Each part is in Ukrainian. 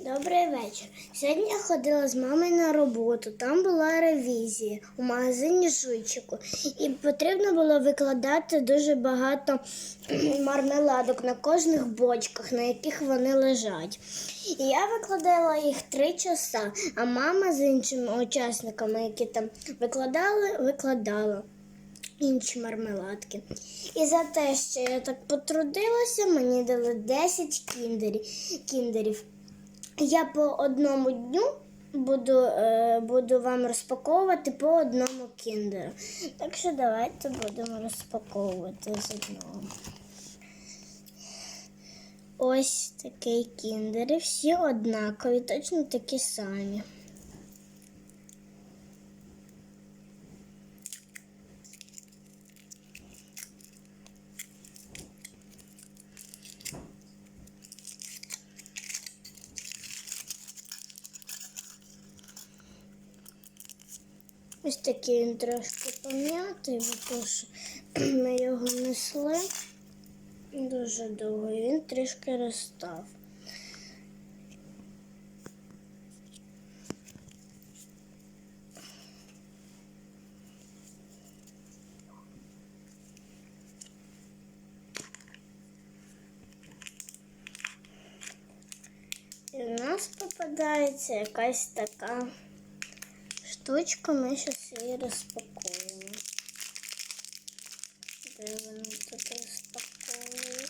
Добрий вечір. Сьогодні я ходила з мамою на роботу. Там була ревізія у магазині Жуйчику. І потрібно було викладати дуже багато мармеладок на кожних бочках, на яких вони лежать. І я викладала їх три часа, а мама з іншими учасниками, які там викладали, викладала інші мармеладки. І за те, що я так потрудилася, мені дали 10 кіндерів. Я по одному дню буду, е, буду вам розпаковувати по одному кіндеру. Так що давайте будемо розпаковувати з одного. Ось такий кіндери, всі однакові, точно такі самі. Ось такий він трошки пом'ятий, бо ми його несли дуже довго, і він трішки розстав. І в нас попадається якась така штучка, ми зараз її розпакуємо. Де вона тут розпаковує?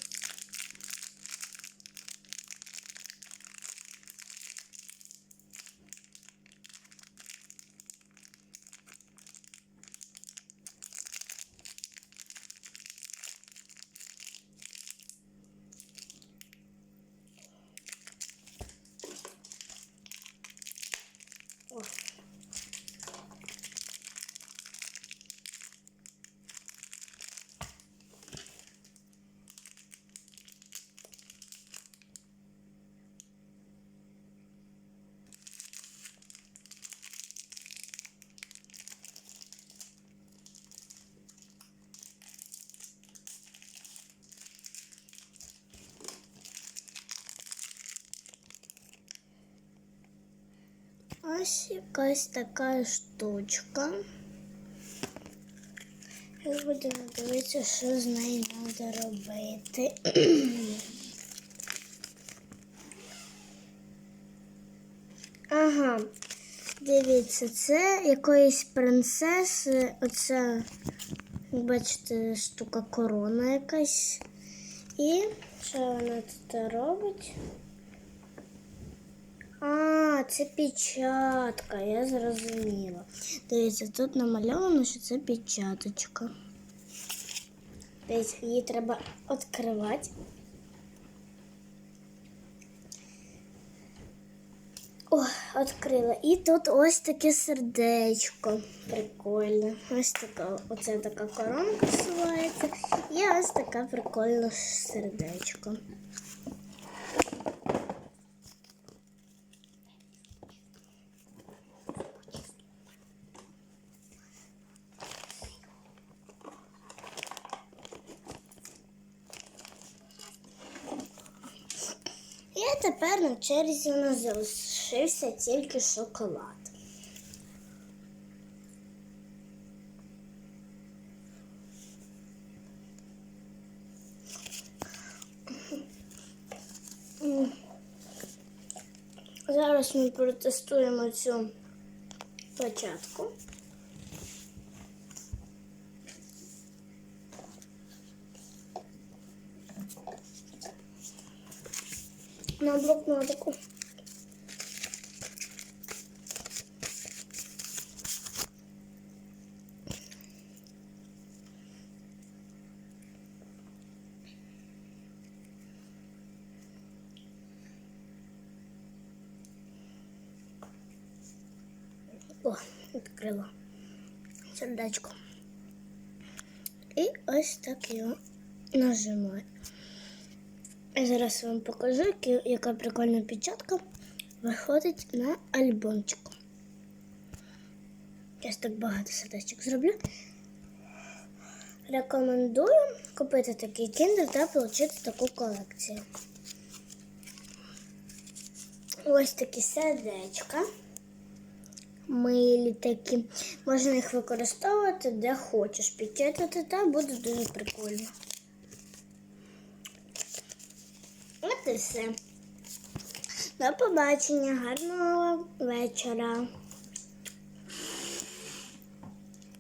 О. Ось якась така штучка. І будемо дивитися, що з нею треба робити. ага, дивіться, це якоїсь принцеси. Оця, як бачите, штука корона якась. І що вона тут робить? Це печатка, я зрозуміла. Дивіться, тут намальовано, що це печаточка. Дивіться, її треба відкривати. О, відкрила. І тут ось таке сердечко. Прикольне. Ось така, оце така коронка сувається. І ось така прикольна сердечко. І тепер на черзі у нас залишився тільки шоколад. Зараз ми протестуємо цю початку. На блокнотику. О, відкрила сердечко. І ось так його нажимаю. Я зараз вам покажу, яка прикольна печатка виходить на альбомчику. Я так багато сердечок зроблю. Рекомендую купити такий кіндер та отримати таку колекцію. ось такі сердечка. Милі такі. Можна їх використовувати де хочеш. Печатати та буде дуже прикольно. І. До побачення, гарного вечора.